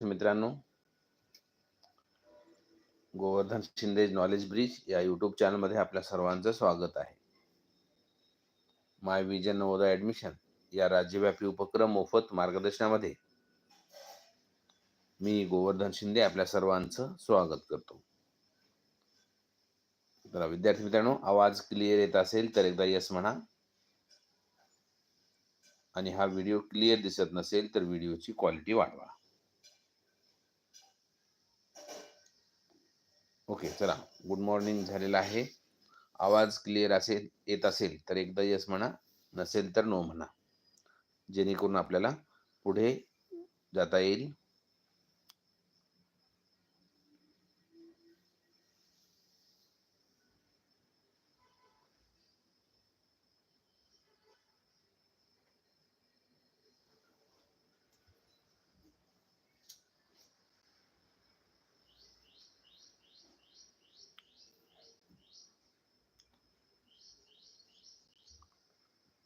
मित्रांनो Govardhan Shinde knowledge bridge या YouTube चॅनलमध्ये आपल्या सर्वांचं स्वागत आहे. माय विजन नवोदय ॲडमिशन या राज्यव्यापी उपक्रम मोफत मार्गदर्शनामध्ये मी गोवर्धन शिंदे आपल्या सर्वांचं स्वागत करतो. तर विद्यार्थी मित्रांनो आवाज क्लिअर येत असेल तर एकदा यस म्हणा. आणि हा व्हिडिओ क्लिअर दिसत नसेल तर व्हिडिओची क्वालिटी वाढवा. ओके चला. गुड मॉर्निंग झालेला आहे. आवाज क्लिअर असेल येत असेल तर एकदा यस म्हणा. नसेल तर नो म्हणा. जेणेकरून आपल्याला पुढे जाता येईल.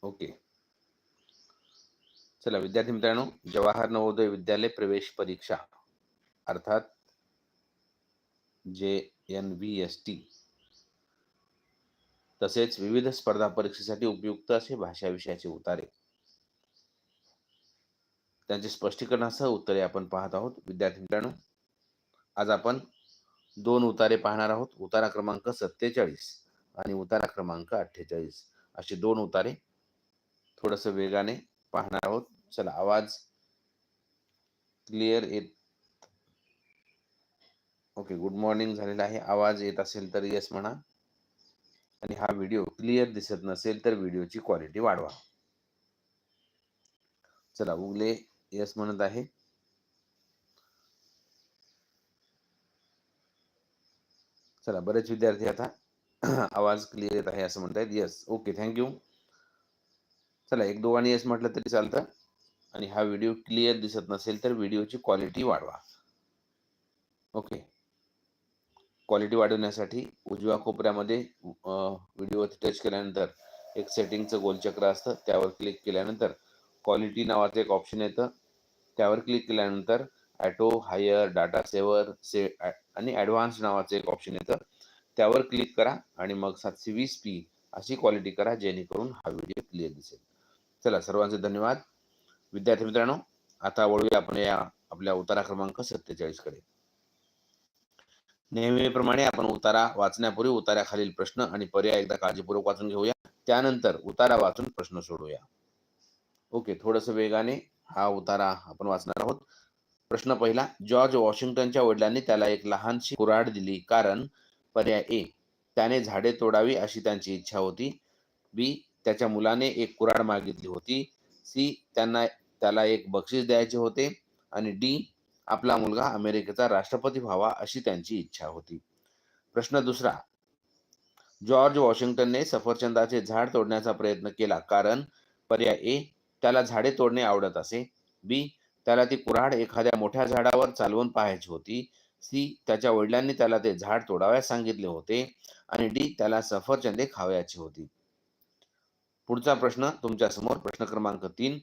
ओके. चला विद्यार्थी मित्रांनो जवाहर नवोदय विद्यालय प्रवेश परीक्षा अर्थात जे एन व्ही एस टी. तसेच विविध स्पर्धा परीक्षेसाठी उपयुक्त असे भाषा विषयाचे उतारे. त्यांचे स्पष्टीकरणासह उत्तरे आपण पाहत आहोत. विद्यार्थी मित्रांनो आज आपण दोन उतारे पाहणार आहोत. उतारा क्रमांक सत्तेचाळीस आणि उतारा क्रमांक अठ्ठेचाळीस. असे दोन उतारे थोडस वेगाने पाहणार आहोत. चला आवाज क्लिअर येत. ओके गुड मॉर्निंग झालेला आहे. आवाज येत असेल तर येस म्हणा. आणि हा व्हिडिओ क्लिअर दिसत नसेल तर व्हिडिओची क्वालिटी वाढवा. चला उगले येस म्हणत आहे. चला बरेच विद्यार्थी आता आवाज क्लिअर येत आहे असं म्हणतायत. येस ओके थँक्यू चला एक दोघांनी येस म्हटलं तरी चालतं. आणि हा व्हिडिओ क्लिअर दिसत नसेल तर व्हिडिओची क्वालिटी वाढवा. ओके. क्वालिटी वाढवण्यासाठी उजव्या कोपऱ्यामध्ये व्हिडिओ टच केल्यानंतर एक सेटिंगचं गोलचक्र असतं त्यावर क्लिक केल्यानंतर क्वालिटी नावाचं एक ऑप्शन येतं. त्यावर क्लिक केल्यानंतर ॲटो हायर डाटा सेवर से आणि ॲडव्हान्स नावाचं एक ऑप्शन येतं. त्यावर क्लिक करा आणि मग सातशे वीस पी अशी क्वालिटी करा जेणेकरून हा व्हिडिओ क्लिअर दिसेल. चला सर्वांचे धन्यवाद. विद्यार्थी मित्रांनो आता वळूया आपण या आपल्या उतारा क्रमांक सत्तेचाळीसकडे नेहमीप्रमाणे आपण उतारा वाचण्यापूर्वी उतार्याखालील प्रश्न आणि पर्याय एकदा काळजीपूर्वक वाचून घेऊया. त्यानंतर उतारा वाचून प्रश्न सोडूया ओके थोडस वेगाने हा उतारा आपण वाचणार आहोत. प्रश्न पहिला जॉर्ज वॉशिंग्टनच्या वडिलांनी त्याला एक लहानशी कुऱ्हाड दिली कारण पर्याय ए त्याने झाडे तोडावी अशी त्यांची इच्छा होती. बी त्याच्या मुलाने एक कुऱ्हाड मागितली होती. सी त्यांना त्याला एक बक्षीस द्यायचे होते आणि डी आपला मुलगा अमेरिकेचा राष्ट्रपती व्हावा अशी त्यांची इच्छा होती. प्रश्न दुसरा. जॉर्ज वॉशिंग्टनने सफरचंदाचे झाड तोडण्याचा प्रयत्न केला कारण पर्याय ए त्याला झाडे तोडणे आवडत असे. बी त्याला ती कुऱ्हाड एखाद्या मोठ्या झाडावर चालवून पाहायची होती. सी त्याच्या वडिलांनी त्याला ते झाड तोडावयास सांगितले होते आणि डी त्याला सफरचंदे खावयाची होती. पुढचा प्रश्न तुमच्यासमोर. प्रश्न क्रमांक तीन.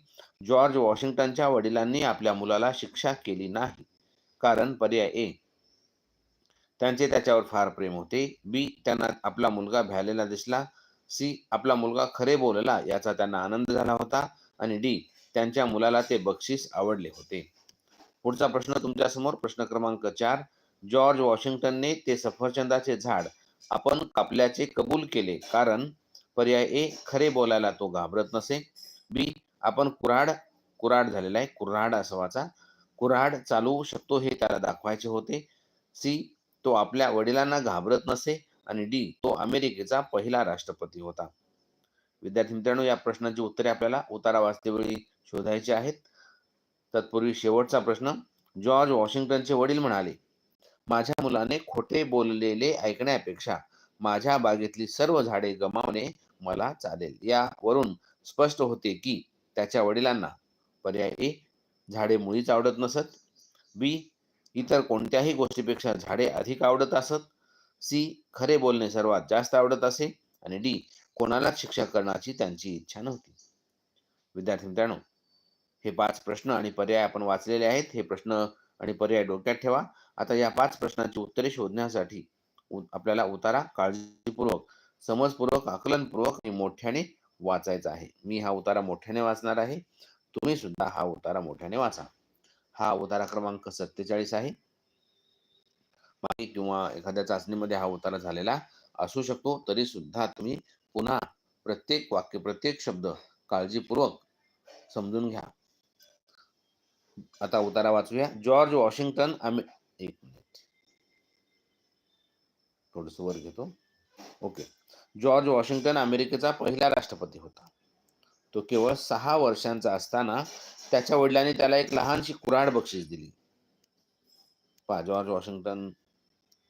जॉर्ज वॉशिंग्टनच्या वडिलांनी आपल्या मुलाला शिक्षा केली नाही. कारण पर्याय ए. त्यांचे त्याच्यावर फार प्रेम होते. बी. त्यांना आपला मुलगा भ्यालेला दिसला. सी. आपला मुलगा खरे बोलला याचा त्यांना आनंद झाला होता. आणि डी. त्यांच्या मुलाला ते बक्षीस आवडले होते. पुढचा प्रश्न तुमच्यासमोर. प्रश्न क्रमांक चार. जॉर्ज वॉशिंग्टनने ते सफरचंदाचे झाड आपण कापल्याचे कबूल केले. कारण पर्याय ए खरे बोलायला तो घाबरत नसे. बी आपण कुऱ्हाड कुऱ्हाड झालेला आहे. कुऱ्हाड असं वाचा कुऱ्हाड चालवू शकतो हे त्याला दाखवायचे होते. सी तो आपल्या वडिलांना घाबरत नसे. आणि डी तो अमेरिकेचा पहिला राष्ट्रपती होता. विद्यार्थी मित्रांनो या प्रश्नाची उत्तरे आपल्याला उतारा वाचतेवेळी शोधायची आहेत. तत्पूर्वी शेवटचा प्रश्न. जॉर्ज वॉशिंग्टनचे वडील म्हणाले माझ्या मुलाने खोटे बोललेले ऐकण्यापेक्षा माझ्या बागेतली सर्व झाडे गमावणे मला चालेल. यावरून स्पष्ट होते की त्याच्या वडिलांना पर्याय ए झाडे मुळीच आवडत नसत. बी इतर कोणत्याही गोष्टीपेक्षा झाडे अधिक आवडत असत. सी खरे बोलणे सर्वात जास्त आवडत असे. आणि डी कोणालाच शिक्षा करण्याची त्यांची इच्छा नव्हती. विद्यार्थी मित्रांनो हे पाच प्रश्न आणि पर्याय आपण वाचलेले आहेत. हे प्रश्न आणि पर्याय डोक्यात ठेवा. आता या पाच प्रश्नांची उत्तरे शोधण्यासाठी आपल्याला उतारा काळजीपूर्वक समजपूर्वक आकलनपूर्वक आणि मोठ्याने वाचायचा आहे. मी हा उतारा मोठ्याने वाचणार आहे. तुम्ही सुद्धा हा उतारा मोठ्याने वाचा. हा उतारा क्रमांक सत्तेचाळीस आहे. मागे किंवा एखाद्या चाचणीमध्ये हा उतारा झालेला असू शकतो तरी सुद्धा तुम्ही पुन्हा प्रत्येक वाक्य प्रत्येक शब्द काळजीपूर्वक समजून घ्या. आता उतारा वाचूया. जॉर्ज वॉशिंग्टन अमे एक मिनिट. थोडस वर घेतो. ओके जॉर्ज वॉशिंग्टन अमेरिकेचा पहिला राष्ट्रपती होता. तो केवळ सहा वर्षांचा असताना त्याच्या वडिलांनी त्याला एक लहानशी कुऱ्हाड बक्षीस दिली. पा जॉर्ज वॉशिंग्टन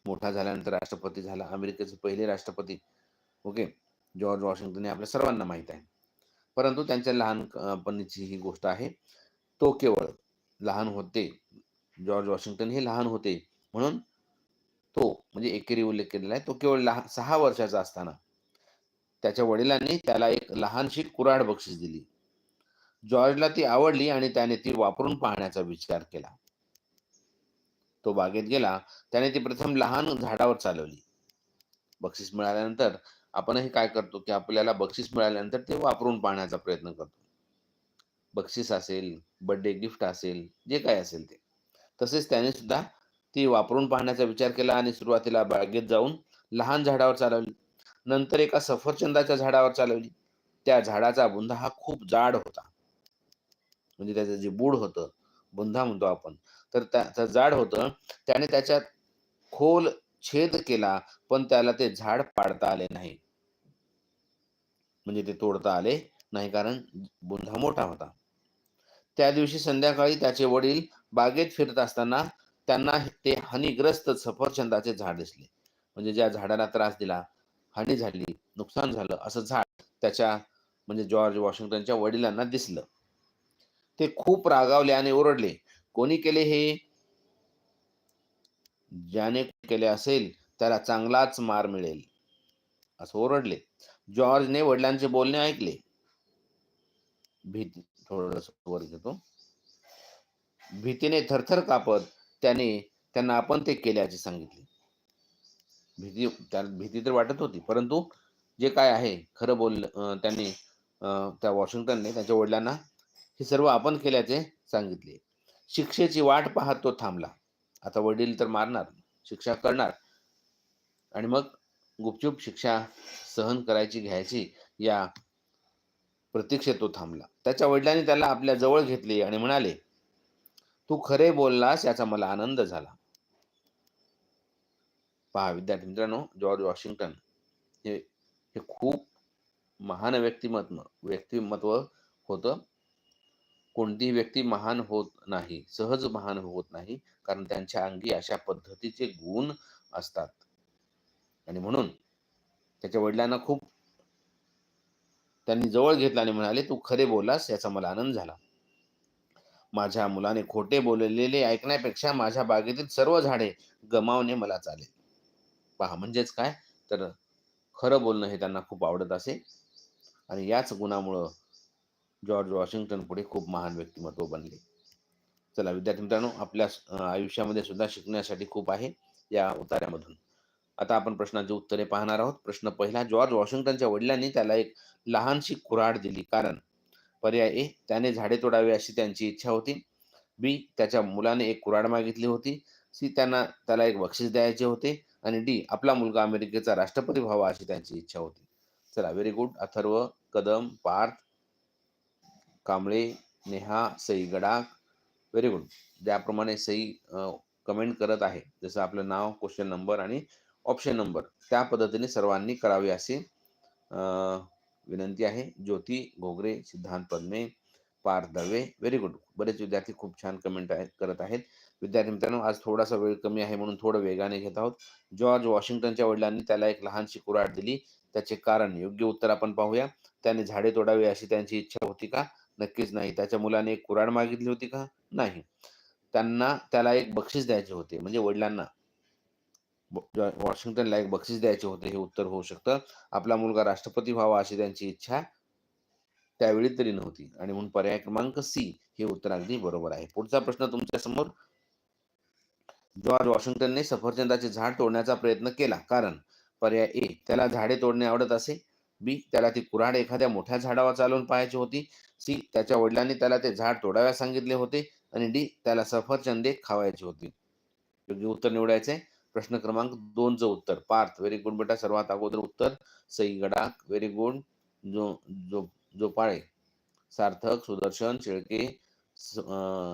मोठा झाल्यानंतर राष्ट्रपती झाला अमेरिकेचे पहिले राष्ट्रपती. ओके जॉर्ज वॉशिंग्टन हे आपल्या सर्वांना माहीत आहे. परंतु त्यांच्या लहानपणीची ही गोष्ट आहे. तो केवळ लहान होते. जॉर्ज वॉशिंग्टन हे लहान होते. म्हणून तो म्हणजे एकेरी उल्लेख केलेला आहे तो केवळ लहान सहा वर्षाचा असताना. त्याच्या वडिलांनी त्याला एक लहानशी कुऱ्हाड बक्षीस दिली. जॉर्जला ती आवडली आणि त्याने ती वापरून पाहण्याचा विचार केला. तो बागेत गेला त्याने ती प्रथम लहान झाडावर चालवली. बक्षीस मिळाल्यानंतर आपणही काय करतो की आपल्याला बक्षीस मिळाल्यानंतर ते वापरून पाहण्याचा प्रयत्न करतो. बक्षीस असेल बर्थडे गिफ्ट असेल जे काय असेल ते. तसेच त्याने सुद्धा ती वापरून पाहण्याचा विचार केला आणि सुरुवातीला बागेत जाऊन लहान झाडावर चालवली. नंतर एका सफरचंदाच्या झाडावर चालवली. त्या झाडाचा बुंधा हा खूप जाड होता. म्हणजे त्याचं जे बूड होतं बुंधा म्हणतो आपण तर त्याचं जाड होतं. त्याने त्याच्यात खोल छेद केला पण त्याला ते झाड पाडता आले नाही. म्हणजे ते तोडता आले नाही कारण बुंधा मोठा होता. त्या दिवशी संध्याकाळी त्याचे वडील बागेत फिरत असताना त्यांना ते हानीग्रस्त सफरचंदाचे झाड दिसले. म्हणजे ज्या झाडाला त्रास दिला हानी झाली नुकसान झालं असं झाड त्याच्या म्हणजे जॉर्ज वॉशिंग्टनच्या वडिलांना दिसलं. ते खूप रागावले आणि ओरडले. कोणी केले हे? ज्याने केले असेल त्याला चांगलाच मार मिळेल. असं ओरडले. जॉर्जने वडिलांचे बोलणे ऐकले. भीती थोडस वर घेतो. भीतीने थरथर कापत त्याने त्यांना आपण ते केल्याचे सांगितले. भीती त्या भीती तर वाटत होती परंतु जे काय आहे खरं बोल त्यांनी त्या वॉशिंग्टनने त्यांच्या वडिलांना हे सर्व आपण केल्याचे सांगितले. शिक्षेची वाट पाहत तो थांबला. आता वडील तर मारणार शिक्षा करणार. आणि मग गुपचूप शिक्षा सहन करायची घ्यायची या प्रतीक्षेत तो थांबला. त्याच्या वडिलांनी त्याला आपल्या जवळ घेतले आणि म्हणाले तू खरे बोललास याचा मला आनंद झाला. पहा विद्यार्थी मित्रांनो जॉर्ज वॉशिंग्टन हे हे खूप महान व्यक्तिमत्व व्यक्तिमत्व होतं. कोणतीही व्यक्ती महान होत नाही सहज महान होत नाही कारण त्यांच्या अंगी अशा पद्धतीचे गुण असतात. आणि म्हणून त्याच्या वडिलांना खूप त्यांनी जवळ घेतला आणि म्हणाले तू खरे बोललास याचा मला आनंद झाला. माझ्या मुलाने खोटे बोललेले ऐकण्यापेक्षा माझ्या बागेतील सर्व झाडे गमावणे मला चालेल. पहा म्हणजेच काय? तर खरं बोलणं हे त्यांना खूप आवडत असे. आणि याच गुणामुळं जॉर्ज वॉशिंग्टन पुढे खूप महान व्यक्तिमत्व बनले. चला विद्यार्थी मित्रांनो आपल्या आयुष्यामध्ये सुद्धा शिकण्यासाठी खूप आहे या उतार्यामधून. आता आपण प्रश्नाची उत्तरे पाहणार आहोत. प्रश्न पहिला जॉर्ज वॉशिंग्टनच्या वडिलांनी त्याला एक लहानशी कुऱ्हाड दिली. कारण पर्याय ए त्याने झाडे तोडावे अशी त्यांची इच्छा होती. बी त्याच्या मुलाने एक कुऱ्हाड मागितली होती. सी त्यांना त्याला एक बक्षीस द्यायचे होते. आणि डी आपला मुलगा अमेरिकेचा राष्ट्रपती व्हावा अशी त्यांची इच्छा होती. चला very good Atharva Kadam Parth Kamble Neha Sai Gadakh very good ज्याप्रमाणे सई कमेंट करत आहे. जसं आपलं नाव क्वेश्चन नंबर आणि ऑप्शन नंबर त्या पद्धतीने सर्वांनी करावे असे विनंती आहे. ज्योती घोगरे सिद्धांत पद्मे पार दळवे व्हेरी गुड बरेच विद्यार्थी खूप छान कमेंट आहेत करत आहेत. विद्यार्थी मित्रांनो आज थोडासा वेळ कमी आहे म्हणून थोडं वेगाने घेत आहोत. जॉर्ज वॉशिंग्टनच्या वडिलांनी त्याला एक लहानशी कुऱ्हाड दिली. त्याचे कारण योग्य उत्तर आपण पाहूया. त्याने झाडे तोडावे अशी त्यांची इच्छा होती का? नक्कीच नाही. त्याच्या मुलाने एक कुऱ्हाड मागितली होती का? नाही. त्यांना त्याला एक बक्षीस द्यायचे होते. म्हणजे वडिलांना. वॉशिंग्टनला एक बक्षीस द्यायचे होते हे उत्तर होऊ शकतं. आपला मुलगा राष्ट्रपती व्हावा अशी त्यांची इच्छा त्यावेळी तरी नव्हती. आणि म्हणून पर्याय क्रमांक सी हे उत्तर अगदी बरोबर आहे. पुढचा प्रश्न तुमच्यासमोर. जॉर्ज वॉशिंग्टनने सफरचंदाचे झाड तोडण्याचा प्रयत्न केला. कारण पर्याय ए त्याला झाडे तोडणे आवडत असे. बी त्याला ती कुऱ्हाड एखाद्या मोठ्या झाडावर चालवून पाहायची होती. सी त्याच्या वडिलांनी त्याला ते झाड तोडाव्यास सांगितले होते. आणि डी त्याला सफरचंदे खावायची होती. योग्य उत्तर निवडायचे प्रश्न क्रमांक दोनचं उत्तर. पार्थ व्हेरी गुड बेटा सर्वात अगोदर उत्तर. Sai Gadakh very good. जो जो जोपाळे सार्थक सुदर्शन शेळके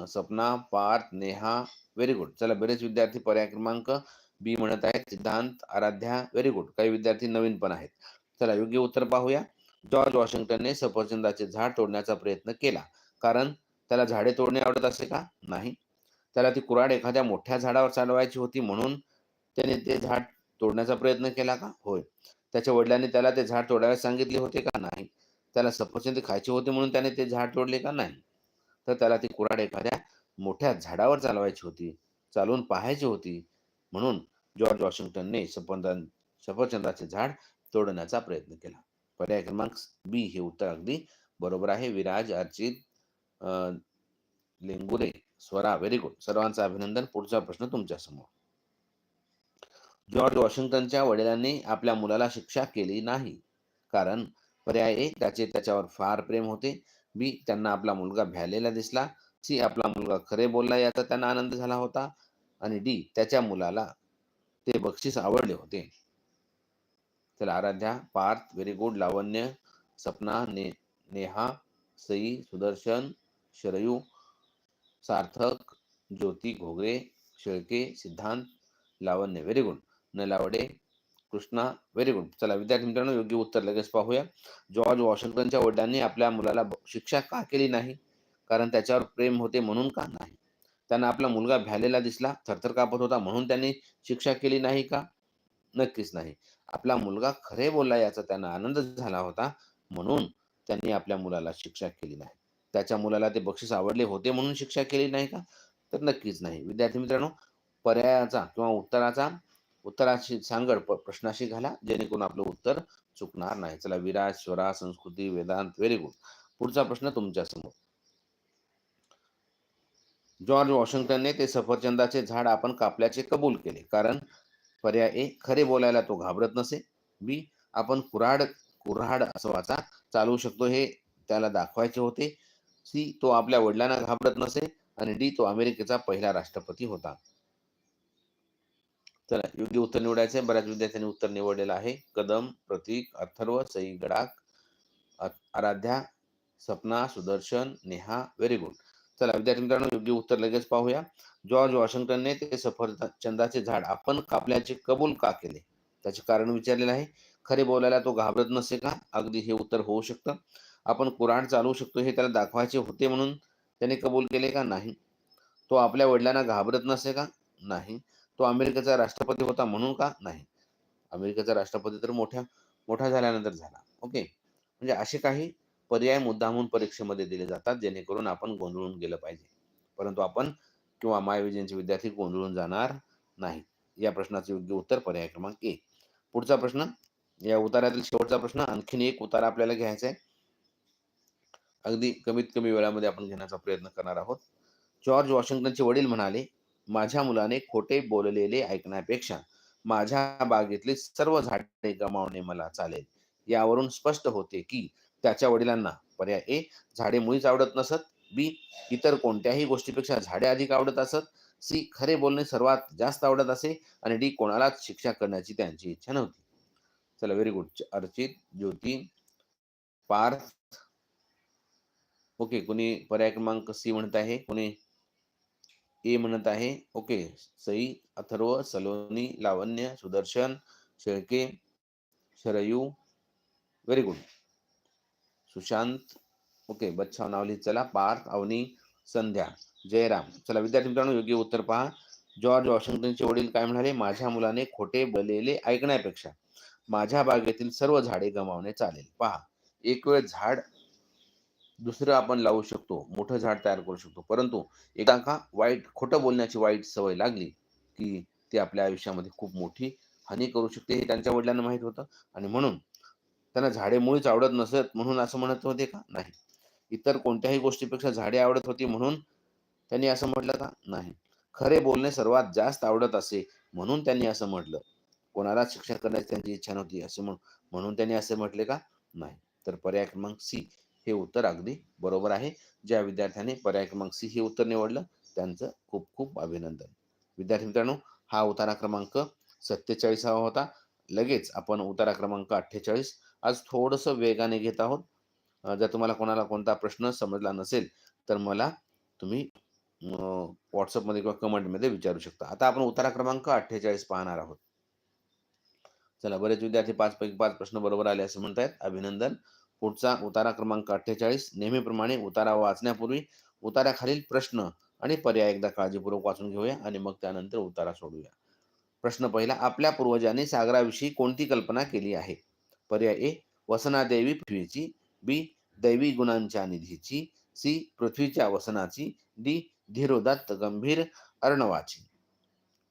सपना पार्थ नेहा व्हेरी गुड. चला बरेच विद्यार्थी पर्याय क्रमांक बी म्हणत आहेत. सिद्धांत आराध्या व्हेरी गुड. काही विद्यार्थी नवीन पण आहेत. चला योग्य उत्तर पाहूया. जॉर्ज वॉशिंग्टनने सफरचंदाचे झाड तोडण्याचा प्रयत्न केला. कारण त्याला झाडे तोडणे आवडत असे का? नाही. त्याला ती कुऱ्हाड एखाद्या मोठ्या झाडावर चालवायची होती म्हणून त्याने ते झाड तोडण्याचा प्रयत्न केला का? होय. त्याच्या वडिलांनी त्याला ते झाड तोडायला सांगितले होते का? नाही. त्याला सफरचंद खायचे होते म्हणून त्याने ते झाड तोडले का? नाही. तर त्याला ती कुऱ्हाड एखाद्या मोठ्या झाडावर चालवायची होती. चालवून पाहायची होती. म्हणून जॉर्ज वॉशिंग्टनने सफरचंद सफरचंदाचे झाड तोडण्याचा प्रयत्न केला. पर्याय क्रमांक बी हे उत्तर अगदी बरोबर आहे. Viraj Archit Lengure Swara very good. सर्वांचं अभिनंदन. पुढचा प्रश्न तुमच्यासमोर जॉर्ज वॉशिंग्टनच्या वडिलांनी आपल्या मुलाला शिक्षा केली नाही. कारण पर्याय ए त्याचे त्याच्यावर फार प्रेम होते. बी त्यांना आपला मुलगा भ्यालेला दिसला. सी आपला मुलगा खरे बोलला याचा त्यांना आनंद झाला होता. आणि डी त्याच्या मुलाला ते बक्षीस आवडले होते. चला आराध्या पार्थ व्हेरी गुड लावण्य सपना ने नेहा सई सुदर्शन शरयू सार्थक Jyoti Ghogare Shelke Siddhant Lavanya very good. Nalawade Krishna very good चला विद्यार्थी मित्रांनो योग्य उत्तर लगेच पाहूया. जॉर्ज वॉशिंग्टनच्या वडिलांनी आपल्या मुलाला शिक्षा का केली नाही? कारण त्याच्यावर प्रेम होते म्हणून का नाही? त्यांना आपला मुलगा भ्यालेला दिसला थरथर कापत होता म्हणून त्यांनी शिक्षा केली नाही का? नक्कीच नाही. आपला मुलगा खरे बोलला याचा त्यांना आनंद झाला होता म्हणून त्यांनी आपल्या मुलाला शिक्षा केली नाही. त्याच्या मुलाला ते बक्षीस आवडले होते म्हणून शिक्षा केली नाही का? तर नक्कीच नाही. विद्यार्थी मित्रांनो पर्यायाचा किंवा उत्तराचा उत्तराशी सांगड प्रश्नाशी घाला जेणेकरून आपलं उत्तर चुकणार नाही. चला विराज स्वरा संस्कृती वेदांत व्हेरी गुड पुढचा प्रश्न तुमच्यासमोर. जॉर्ज वॉशिंग्टनने ते सफरचंदाचे झाड आपण कापल्याचे कबूल केले. कारण पर्याय ए खरे बोलायला तो घाबरत नसे. बी आपण कुऱ्हाड कुऱ्हाड असं वाचा चालवू शकतो हे त्याला दाखवायचे होते. सी तो आपल्या वडिलांना घाबरत नसे. आणि डी तो अमेरिकेचा पहिला राष्ट्रपती होता. चला योग्य उत्तर निवडायचे बऱ्याच विद्यार्थ्यांनी उत्तर निवडलेलं आहे. Kadam Pratik Atharva Sai Gadakh Aaradhya Sapna Sudarshan Neha very good. चला विद्यार्थी मित्रांनो योग्य उत्तर लगेच पाहूया. जॉर्ज वॉशिंग्टनने ते सफरचंदाचे झाड आपण कापल्याचे कबूल का केले? त्याचे कारण विचारलेलं आहे. खरे बोलायला तो घाबरत नसे का? अगदी हे उत्तर होऊ शकतं. आपण कुराण चालवू शकतो हे त्याला दाखवायचे होते म्हणून त्याने कबूल केले का? नाही. तो आपल्या वडिलांना घाबरत नसे का? नाही. तो अमेरिकेचा राष्ट्रपती होता म्हणून का? नाही. अमेरिकेचा राष्ट्रपती तर मोठ्या मोठा झाल्यानंतर झाला. ओके? म्हणजे असे काही पर्याय मुद्दामून परीक्षेमध्ये दिले जातात जेणेकरून आपण गोंधळून गेलं पाहिजे. परंतु आपण किंवा मायविजनचे विद्यार्थी गोंधळून जाणार नाही. या प्रश्नाचे योग्य उत्तर पर्याय क्रमांक ए पुढचा प्रश्न या उतार्यातील शेवटचा प्रश्न आणखीन एक उतारा आपल्याला घ्यायचा आहे. अगदी कमीत कमी वेळामध्ये आपण घेण्याचा प्रयत्न करणार आहोत. जॉर्ज वॉशिंग्टनचे वडील म्हणाले माझ्या मुलाने खोटे बोललेले ऐकण्यापेक्षा माझ्या बागेतली सर्व झाडे गमावणे मला चालेल. यावरून स्पष्ट होते की त्याच्या वडिलांना पर्याय ए झाडे मुळीच आवडत नसत बी इतर कोणत्याही गोष्टीपेक्षा झाडे अधिक आवडत असत सी खरे बोलणे सर्वात जास्त आवडत असे आणि डी कोणालाच शिक्षा करण्याची त्यांची इच्छा नव्हती. चला very good Archit Jyoti Parth. Okay कोणी पर्याय क्रमांक सी म्हणत आहे? कोणी? ए म्हणत आहे. Okay. Sai Atharva Saloni Lavanya Sudarshan Shelke Sharayu. Very good Sushant. Okay. Bachhav नाव लिहित चला. पार्थ अवनी संध्या. जयराम. चला विद्यार्थी मित्रांनो योग्य उत्तर पहा. जॉर्ज वॉशिंग्टनचे वडील काय म्हणाले? माझ्या मुलाने खोटे बोललेले ऐकण्यापेक्षा माझ्या बागेतील सर्व झाडे गमावणे चालेल. पहा. एक वेळ झाड दुसरं आपण लावू शकतो मोठं झाड तयार करू शकतो. परंतु एकदा का वाईट खोटं बोलण्याची वाईट सवय लागली की ती आपल्या आयुष्यामध्ये खूप मोठी हानी करू शकते हे त्यांच्या वडिलांना माहीत होतं. आणि म्हणून त्यांना झाडे मुळीच आवडत नसत म्हणून असं म्हणत होते का? नाही. इतर कोणत्याही गोष्टीपेक्षा झाडे आवडत होती म्हणून त्यांनी असं म्हटलं का? नाही. खरे बोलणे सर्वात जास्त आवडत असे म्हणून त्यांनी असं म्हटलं. कोणाला शिक्षण करण्याची त्यांची इच्छा नव्हती असे म्हणून त्यांनी असे म्हटले का? नाही. तर पर्याय क्रमांक सी. हे उत्तर अगदी बरोबर आहे. ज्या विद्यार्थ्याने पर्याय क्रमांक सी हे उत्तर निवडलं त्यांचं खूप खूप अभिनंदन. विद्यार्थी मित्रांनो हा उतारा क्रमांक सत्तेचाळीसावा होता. लगेच आपण उतारा क्रमांक अठ्ठेचाळीस. आज थोडंसं वेगाने घेत आहोत. जर तुम्हाला कोणाला कोणता प्रश्न समजला नसेल तर मला तुम्ही व्हॉट्सअपमध्ये किंवा कमेंटमध्ये विचारू शकता. आता आपण उतारा क्रमांक अठ्ठेचाळीस पाहणार आहोत. चला बरेच विद्यार्थी पाच पैकी पाच प्रश्न बरोबर आले असं म्हणतायत. अभिनंदन. पुढचा उतारा क्रमांक अठ्ठेचाळीस. नेहमीप्रमाणे उतारा वाचण्यापूर्वी उताराखालील प्रश्न आणि पर्याय एकदा काळजीपूर्वक वाचून घेऊया आणि मग त्यानंतर उतारा सोडूया. प्रश्न पहिला आपल्या पूर्वजांनी सागराविषयी कोणती कल्पना केली आहे? पर्याय ए वसनादेवी पृथ्वीची. बी दैवी गुणांच्या निधीची. सी पृथ्वीच्या वसनाची. डी धीरोदत्त गंभीर अर्णवाची.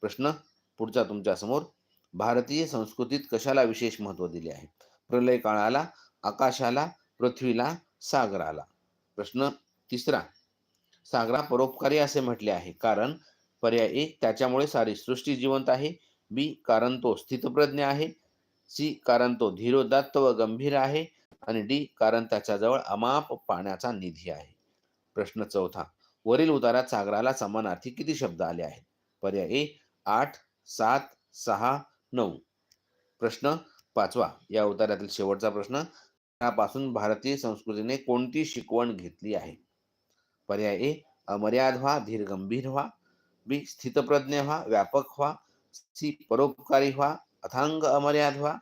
प्रश्न पुढचा तुमच्यासमोर भारतीय संस्कृतीत कशाला विशेष महत्त्व दिले आहे? प्रलय काळाला आकाशाला पृथ्वीला सागराला. प्रश्न तिसरा. सागरा परोपकारी असे म्हटले आहे. कारण पर्याय ए त्याच्यामुळे सारी सृष्टी जिवंत आहे. बी कारण तो स्थितप्रज्ञ आहे. सी कारण तो धीरोदात्त व गंभीर आहे. आणि डी कारण त्याच्याजवळ अमाप पाण्याचा निधी आहे. प्रश्न चौथा. वरील उतारात सागराला समानार्थी किती शब्द आले आहेत? पर्याय ए आठ सात सहा नऊ. प्रश्न पाचवा. या उतारातील शेवटचा प्रश्न. पासून भारतीय संस्कृतीने कोणती शिकवण घेतली आहे? पर्याय ए अमर्याद व्हा धीर गंभीर व्हा बी स्थितप्रज्ञ व्हा व्यापक व्हा सी परोपकारी व्हा अथांग अमर्याद व्हा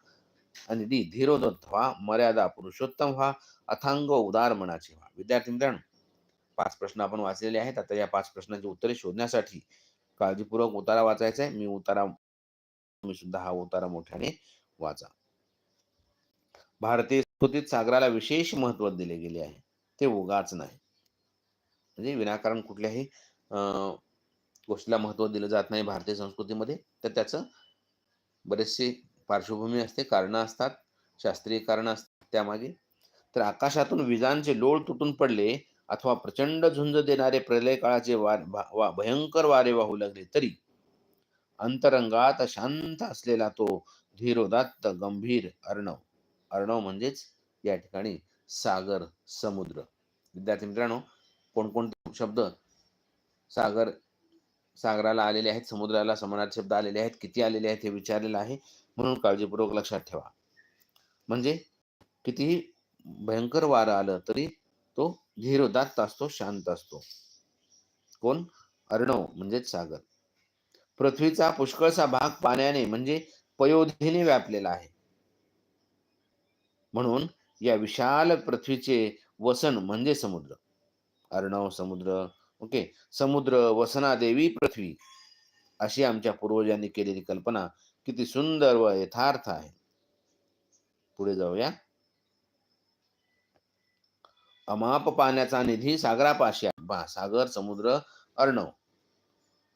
आणि डी धीरोदत्त व्हा मर्यादा पुरुषोत्तम व्हा अथांग उदार मनाचे व्हा. विद्यार्थी मित्रांनो पाच प्रश्न आपण वाचलेले आहेत. आता या पाच प्रश्नांची उत्तरे शोधण्यासाठी काळजीपूर्वक उतारा वाचायचा आहे. मी उतारा तुम्ही सुद्धा हा उतारा मोठ्याने वाचा. भारतीय संस्कृतीत सागराला विशेष महत्त्व दिले गेले आहे. ते उगाच नाही. म्हणजे विनाकारण कुठल्याही अं, गोष्टीला महत्त्व दिलं जात नाही भारतीय संस्कृतीमध्ये. तर त्याचं बरेचसे पार्श्वभूमी असते कारणं असतात शास्त्रीय कारणं असतात त्यामागे. तर आकाशातून विजांचे लोळ तुटून पडले अथवा प्रचंड झुंज देणारे प्रलय काळाचे वार वा- भयंकर वारे वाहू लागले तरी अंतरंगात शांत असलेला तो धीरोदात्त गंभीर अर्णव. अर्णव म्हणजेच या ठिकाणी सागर समुद्र. विद्यार्थी मित्रांनो कोणकोणते शब्द सागर सागराला आलेले आहेत समुद्राला समानार्थी शब्द आलेले आहेत किती आलेले आहेत हे विचारलेलं आहे म्हणून काळजीपूर्वक लक्षात ठेवा. म्हणजे कितीही भयंकर वारं आलं तरी तो धीरोदात्त असतो शांत असतो. कोण? अर्णव म्हणजेच सागर. पृथ्वीचा पुष्कळसा भाग पाण्याने म्हणजे पयोधीने व्यापलेला आहे. म्हणून या विशाल पृथ्वीचे वसन म्हणजे समुद्र. अर्णव समुद्र ओके? समुद्र वसना देवी पृथ्वी अशी आमच्या पूर्वजांनी केलेली कल्पना किती सुंदर व यथार्थ आहे. पुढे जाऊया. अमाप पाण्याचा निधी सागरापाशी पहा सागर समुद्र अर्णव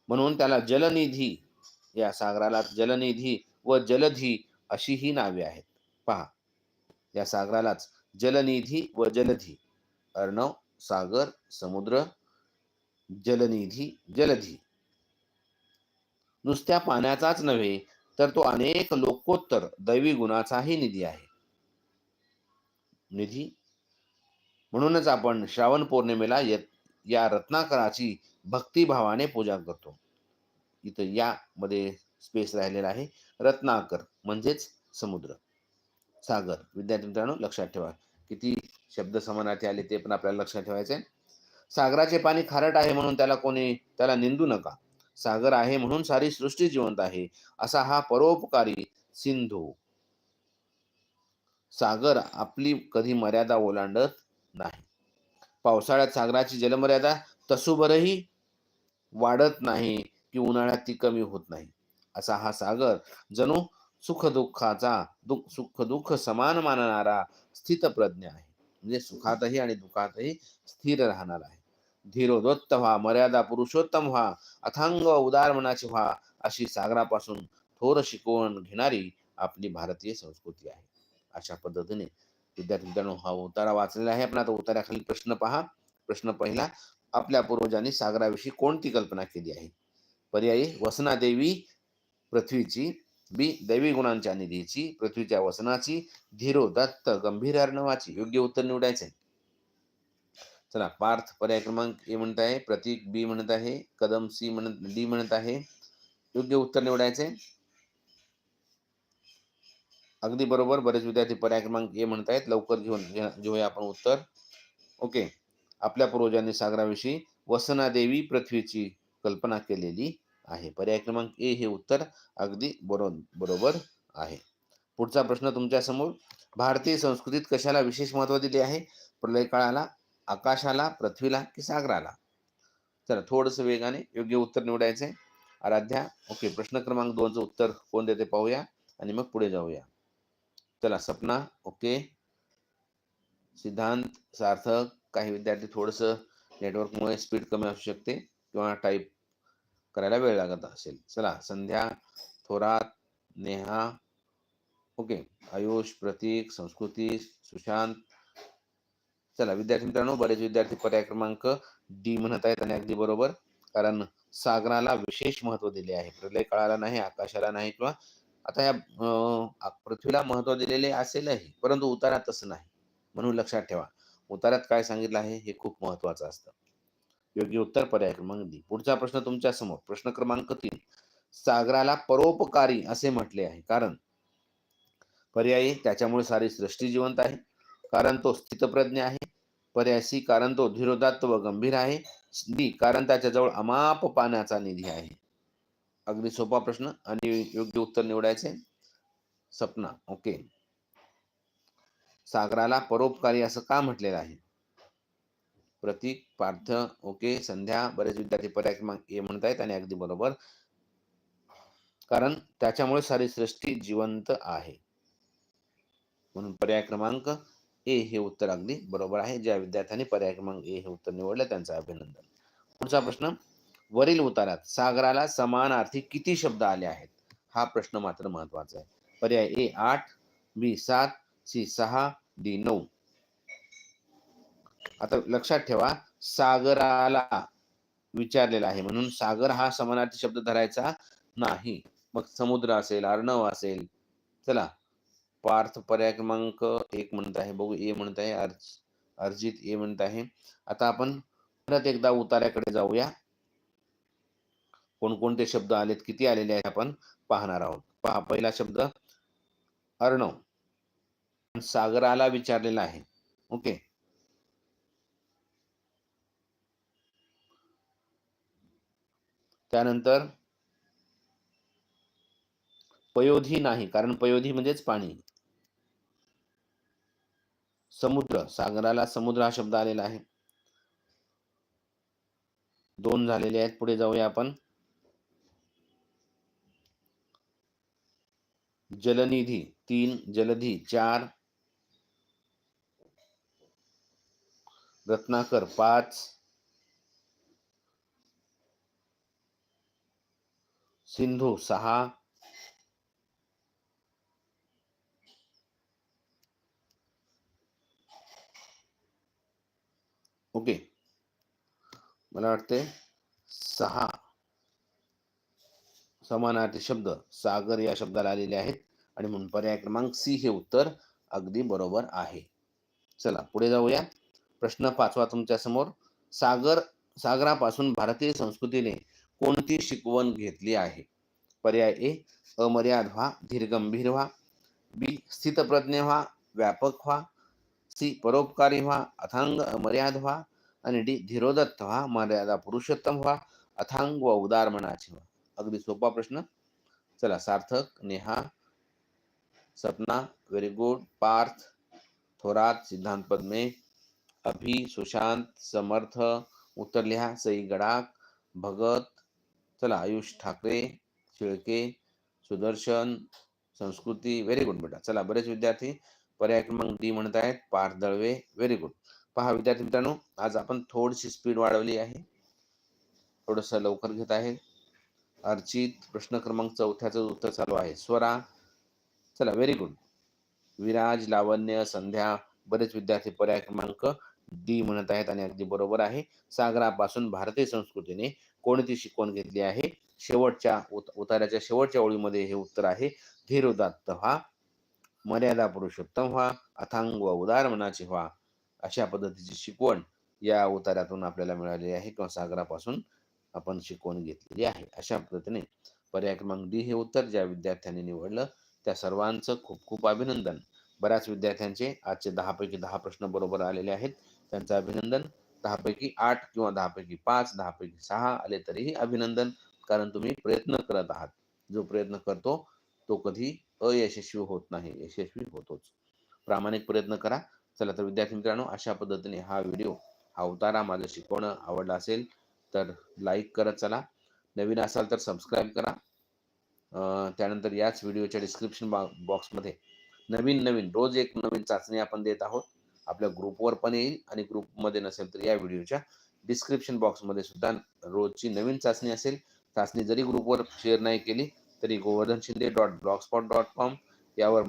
म्हणून त्याला जलनिधी या सागराला जलनिधी व जलधी अशी ही नावे आहेत. पहा या सागरालाच जलनिधी व जलधी. अर्णव सागर समुद्र जलनिधी जलधी. नुसत्या पाण्याचाच नव्हे तर तो अनेक लोकोत्तर दैवी गुणाचाही निधी आहे. निधी? म्हणूनच आपण श्रावण पौर्णिमेला या रत्नाकराची भक्तिभावाने पूजा करतो. इथं यामध्ये स्पेस राहिलेला आहे. रत्नाकर म्हणजेच समुद्र. सागर. विद्यार्थी मित्रांनो लक्षात ठेवा. किती शब्द समानार्थी आले ते पण आपल्याला लक्षात ठेवायचे सागराचे पाणी खारट आहे म्हणून त्याला कोणी त्याला निंदू नका. सागर आहे म्हणून सारी सृष्टी जिवंत आहे. असा हा परोपकारी सिंधू. सागर आपली कधी मर्यादा ओलांडत नाही. पावसाळ्यात सागराची जलमर्यादा तसूभरही वाढत नाही की उन्हाळ्यात ती कमी होत नाही. असा हा सागर. जणू सुख दुःखाचा दुःख सुख दुःख समान मानणारा स्थितप्रज्ञ आहे. म्हणजे सुखातही आणि दुःखातही स्थिर राहणार आहे. धीरोदोत्त व्हा मर्यादा पुरुषोत्तम व्हा अथांग उदार मनाची व्हा अशी सागरापासून थोर शिकवण घेणारी आपली भारतीय संस्कृती आहे. अशा पद्धतीने विद्यार्थी मित्रांनो हा उतारा वाचलेला आहे. आपण आता उताराखाली प्रश्न पहा. प्रश्न पहिला आपल्या पूर्वजांनी सागराविषयी कोणती कल्पना केली आहे? पर्यायी वसनादेवी पृथ्वीची बी दैवी गुणांच्या निधीची पृथ्वीच्या वसनाची धीरो दत्त गंभीर अर्णवाची योग्य उत्तर निवडायचे. चला पार्थ पर्याय क्रमांक ए म्हणत आहे प्रतीक बी म्हणत आहे कदम सी म्हणत डी म्हणत आहे योग्य उत्तर निवडायचे. अगदी बरोबर बरेच विद्यार्थी पर्याय क्रमांक ए म्हणत आहेत लवकर घेऊन घेऊया आपण उत्तर. ओके आपल्या पूर्वजांनी सागराविषयी वसनादेवी पृथ्वीची कल्पना केलेली आहे. पर्याय क्रमांक ए हे उत्तर अगदी बरोबर बरोबर आहे. पुढचा प्रश्न तुमच्यासमोर. भारतीय संस्कृतीत कशाला विशेष महत्त्व दिले आहे? प्रलय काळाला आकाशाला पृथ्वीला की सागराला? चला थोडस वेगाने योग्य उत्तर निवडायचे आराध्या ओके प्रश्न क्रमांक दोनचं उत्तर कोण देते पाहूया आणि मग पुढे जाऊया. चला सपना ओके. सिद्धांत सार्थक काही विद्यार्थी थोडस नेटवर्कमुळे स्पीड कमी असू शकते किंवा टाईप करायला वेळ लागत असेल. चला संध्या थोरात नेहा ओके आयुष प्रतीक संस्कृती सुशांत. चला विद्यार्थी मित्रांनो बरेच विद्यार्थी पर्याय क्रमांक डी म्हणत आहेत आणि अगदी बरोबर कारण सागराला विशेष महत्त्व दिले आहे. प्रलय काळाला नाही आकाशाला नाही किंवा आता या पृथ्वीला महत्त्व दिलेले असेलही परंतु उतारात तसं नाही. म्हणून लक्षात ठेवा. उतारात काय सांगितलं आहे हे खूप महत्वाचं असतं. योग्य उत्तर पर्याय क्रमांक डी. पुढचा प्रश्न तुमच्यासमोर प्रश्न क्रमांक तीन. सागराला परोपकारी असे म्हटले आहे. कारण? पर्यायी त्याच्यामुळे सारी सृष्टी जिवंत आहे. कारण तो स्थितप्रज्ञ आहे. पर्याय सी कारण तो धीरोदात्त व गंभीर आहे. डी कारण त्याच्याजवळ अमाप पाण्याचा निधी आहे. अगदी सोपा प्रश्न. आणि योग्य उत्तर निवडायचे? सपना. ओके. सागराला परोपकारी असं का म्हटलेलं आहे? प्रतीक पार्थ ओके संध्या बरेच विद्यार्थी पर्याय क्रमांक ए म्हणत आहेत आणि अगदी बरोबर. कारण त्याच्यामुळे सारी सृष्टी जिवंत आहे. म्हणून पर्याय क्रमांक ए हे उत्तर अगदी बरोबर आहे. ज्या विद्यार्थ्यांनी पर्याय क्रमांक ए हे उत्तर निवडलं त्यांचं अभिनंदन. पुढचा प्रश्न वरील उतारात सागराला समानार्थी किती शब्द आले आहेत? हा प्रश्न मात्र महत्त्वाचा आहे. पर्याय ए आठ बी सात सी सहा डी नऊ. आता लक्षात ठेवा सागराला विचारलेला आहे. म्हणून सागर हा समानार्थी शब्द धरायचा नाही. मग समुद्र असेल अर्णव असेल चला. पार्थ पर्याय क्रमांक एक म्हणत आहे. बघू ए म्हणत आहे. अर्ज अर्जित ए म्हणत आहे. आता आपण परत एकदा उतार्याकडे जाऊया. कोणकोणते शब्द आलेत किती आलेले आहेत आपण पाहणार आहोत. पहा पहिला शब्द अर्णव सागराला विचारलेला आहे. ओके. त्यानंतर पयोधी नाही कारण पयोधी म्हणजेच पाणी. समुद्र सागराला समुद्र हा शब्द आलेला आहे. दोन झालेले आहेत पुढे जाऊया आपण. जलनिधी तीन जलधी चार रत्नाकर पाच सिंधू सहा. ओके. मला वाटते सहा. समानार्थी शब्द सागर या शब्दाला आलेले आहेत. आणि म्हणून पर्याय क्रमांक सी हे उत्तर अगदी बरोबर आहे. चला पुढे जाऊया. प्रश्न पाचवा तुमच्यासमोर सागर सागरापासून भारतीय संस्कृतीने कोणती शिकवण घेतली आहे? पर्याय ए, अमर्याद व्हा, धीरगंभीर व्हा. बी, स्थितप्रज्ञ व्हा, व्यापक व्हा. सी, परोपकारी व्हा, अथांग अमर्याद व्हा. आणि डी, धीरोदत्त व्हा, मर्यादा पुरुषोत्तम व्हा, अथांग व उदार मनाचे व्हा. अगदी सोपा प्रश्न. चला, सार्थक, नेहा, सपना व्हेरी गुड पार्थ, थोरात, सिद्धांत पद्मे, अभि, सुशांत, समर्थ, उत्तर लिहा, सई गडाक भगत चला आयुष ठाकरे शिळके सुदर्शन संस्कृती व्हेरी गुड बेटा. चला बरेच विद्यार्थी पर्याय क्रमांक डी म्हणत आहेत. पार्थ दळवे व्हेरी गुड पहा विद्यार्थी मित्रांनो आज आपण थोडीशी स्पीड वाढवली आहे. थोडस लवकर घेत आहे. अर्चित प्रश्न क्रमांक चौथ्याचं उत्तर चालू आहे. स्वरा चला व्हेरी गुड विराज लावण्य संध्या बरेच विद्यार्थी पर्याय क्रमांक डी म्हणत आहेत आणि अगदी बरोबर आहे. सागरापासून भारतीय संस्कृतीने कोणती शिकवण घेतली आहे? शेवटच्या उत- उतार्याच्या शेवटच्या ओळीमध्ये हे उत्तर आहे धीरोदात्त व्हा मर्यादा पुरुषोत्तम व्हा अथांग व उदार मनाचे व्हा अशा पद्धतीची शिकवण या उतार्यातून आपल्याला मिळालेली आहे किंवा सागरापासून आपण शिकवण घेतलेली आहे. अशा पद्धतीने पर्याय क्रमांक डी हे उत्तर ज्या विद्यार्थ्यांनी निवडलं त्या सर्वांचं खूप खूप अभिनंदन. बऱ्याच विद्यार्थ्यांचे आजचे दहा पैकी दहा प्रश्न बरोबर आलेले आहेत. त्यांचं अभिनंदन. दहापैकी आठ किंवा दहापैकी पाच दहापैकी सहा आले तरीही अभिनंदन कारण तुम्ही प्रयत्न करत आहात. जो प्रयत्न करतो तो कधी अयशस्वी होत नाही यशस्वी होतोच. प्रामाणिक प्रयत्न करा. चला तर विद्यार्थी मित्रांनो अशा पद्धतीने हा व्हिडिओ हा उतारा माझं शिकवणं आवडला असेल तर लाईक करत चला. नवीन असाल तर सबस्क्राईब करा. त्यानंतर याच व्हिडिओच्या डिस्क्रिप्शन बॉक्समध्ये नवीन नवीन रोज एक नवीन चाचणी आपण देत आहोत. आपल्या ग्रुपवर पण येईल आणि ग्रुपमध्ये नसेल तर या व्हिडिओच्या डिस्क्रिप्शन बॉक्समध्ये सुद्धा रोजची नवीन चाचणी असेल. चाचणी जरी ग्रुपवर शेअर नाही केली तरी Govardhan Shinde dot blogspot dot com यावर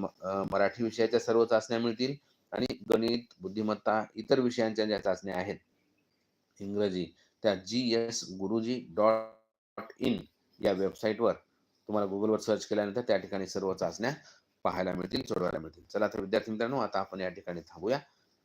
मराठी विषयाच्या सर्व चाचण्या मिळतील आणि गणित बुद्धिमत्ता इतर विषयांच्या ज्या चाचण्या आहेत इंग्रजी त्या G S Guruji dot in या वेबसाईटवर तुम्हाला गुगलवर सर्च केल्यानंतर त्या ठिकाणी सर्व चाचण्या पाहायला मिळतील सोडवायला मिळतील. चला तर विद्यार्थी मित्रांनो आता आपण या ठिकाणी थांबूया.